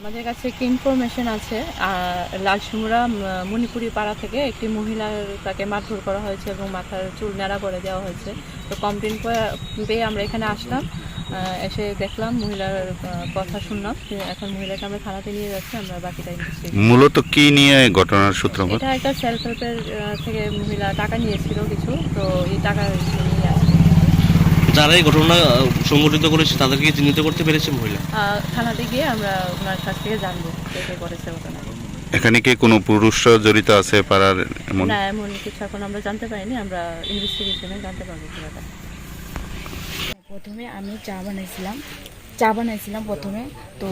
আমাদের কাছে একটি ইনফরমেশন আছে লালসিমুরা মণিপুরি পাড়া থেকে একটি মহিলার তাকে মারধর করা হয়েছে এবং মাথার চুল নেড়া করে দেওয়া হয়েছে। তো কমপ্লেন পেয়ে আমরা এখানে আসলাম এসে দেখলাম মহিলার কথা শুনলাম যে এখন মহিলাকে আমরা থানাতে নিয়ে যাচ্ছি আমরা বাকিটা মূলত কি নিয়ে ঘটনার সূত্রপাত? এটা একটা সেলফ হেল্পের থেকে মহিলা টাকা নিয়েছিল কিছু তো এই টাকা যারা এই ঘটনা সংগঠিত সংঘটিত করেছে তাদেরকে চিহ্নিত করতে পেরেছে মহিলা? থানাতে গিয়ে আমরা ওনার কাছ থেকে জানব কে কে করেছে ঘটনা। এখানে কি কোনো পুরুষ জড়িত আছে পাড়ার এমন? না এমন কিছু এখন আমরা জানতে পারিনি আমরা ইনভেস্টিগেশনে জানতে পারব পুরোটা। প্রথমে আমি চা বানাইছিলাম। চা বানাইছিলাম প্রথমে। তো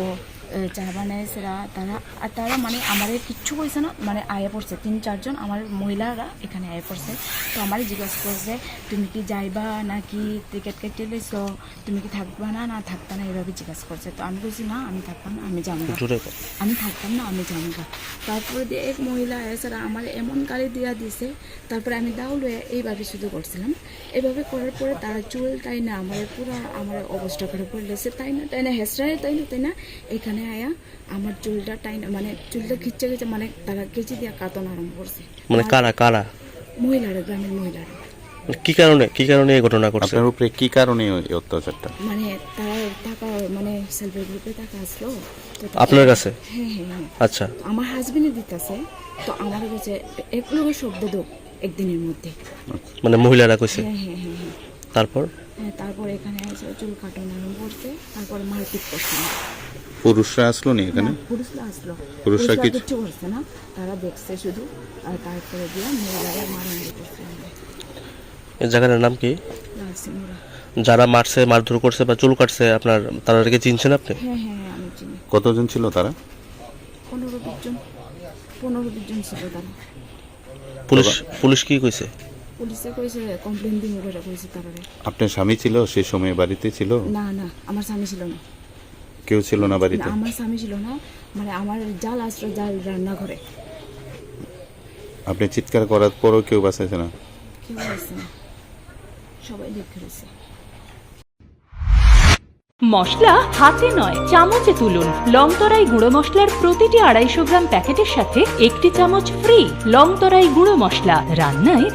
চা বানাইছিলা তারা আর তারা মানে আমার কিচ্ছু কইছে না মানে আয়ে পড়ছে। তিন চারজন আমার মহিলারা এখানে আয়ে পড়ছে। তো আমার জিজ্ঞাসা করছে তুমি কি যাইবা নাকি টিকিট কেটে লইছো? তুমি কি থাকবা না না থাকবা না? এভাবে জিজ্ঞাসা করছে। তো আমি বলছি না আমি থাকতাম না আমি যাব না। আমি থাকতাম না আমি জানি না তারপরে দিয়ে এক মহিলা এসে আমার এমন গালি দিয়া দিছে তারপরে আমি দাউলে এইভাবে শুধু করছিলাম। এইভাবে করার পরে তারা চুল তাই না আমার পুরো আমার অবস্থা করে পড়লেছে তাই না তাই না হেসরায় তাই না তাই না এখানে আয়া আমার চুলটা টাই না মানে চুলটা খিচ্ছে খিচ্ছে মানে তারা কেচি দিয়া কাতন আরম্ভ করছে। মানে কারা কারা? মহিলারা গ্রামের মহিলারা। মানে কি কারণে কি কারণে এই ঘটনা ঘটছে? আপনার উপরে কি কারণে এই অত্যাচারটা? মানে তারা টাকা মানে সেলফ হেল্প গ্রুপে টাকা আসলো আপনার কাছে? হ্যাঁ হ্যাঁ হ্যাঁ। আচ্ছা। আমার হাজবেন্ডে দিতেছে তো আমার কাছে এক লোকের শব্দ দো একদিনের মধ্যে। মানে মহিলারা কইছে? হ্যাঁ হ্যাঁ হ্যাঁ। তারপর? হ্যাঁ তারপর এখানে এসে চুল কাটানো আরম্ভ করছে তারপরে মারপিট করছে। পুরুষরা আসলো নি এখানে? পুরুষরা আসলো। পুরুষরা কিছু- করছে না তারা দেখছে শুধু আর তারপরে দিয়ে মহিলারা মারামারি করছে। এই জায়গাটার নাম কি? যারা মারছে মারধর করছে বা চুল কাটছে আপনার তাদেরকে চিনছেন আপনি? হ্যাঁ হ্যাঁ হ্যাঁ আমি চিনি। কতজন ছিল তারা? পনেরো বিশ জন পনেরো বিশ জন ছিল তারা। পুলিশ পুলিশ কি কইছে? পুলিশে কইছে কমপ্লেন দিব করে কইছে তারা আপনার স্বামী ছিল সেই সময় বাড়িতে ছিল? না না আমার স্বামী ছিল না। কেউ ছিল না না, বাড়িতে আমার স্বামী ছিল না। মানে আমার জাল আসলো জাল রান্না করে আপনি চিৎকার করার পরও কেউ বাঁচাইছে না? কেউ হয়েছে না। সবাই দেখে রয়েছে। মশলা হাতে নয় চামচে তুলুন। লংতরাই গুঁড়ো মশলার প্রতিটি আড়াইশো গ্রাম প্যাকেটের সাথে একটি চামচ ফ্রি লংতরাই গুঁড়ো মশলা। রান্নায়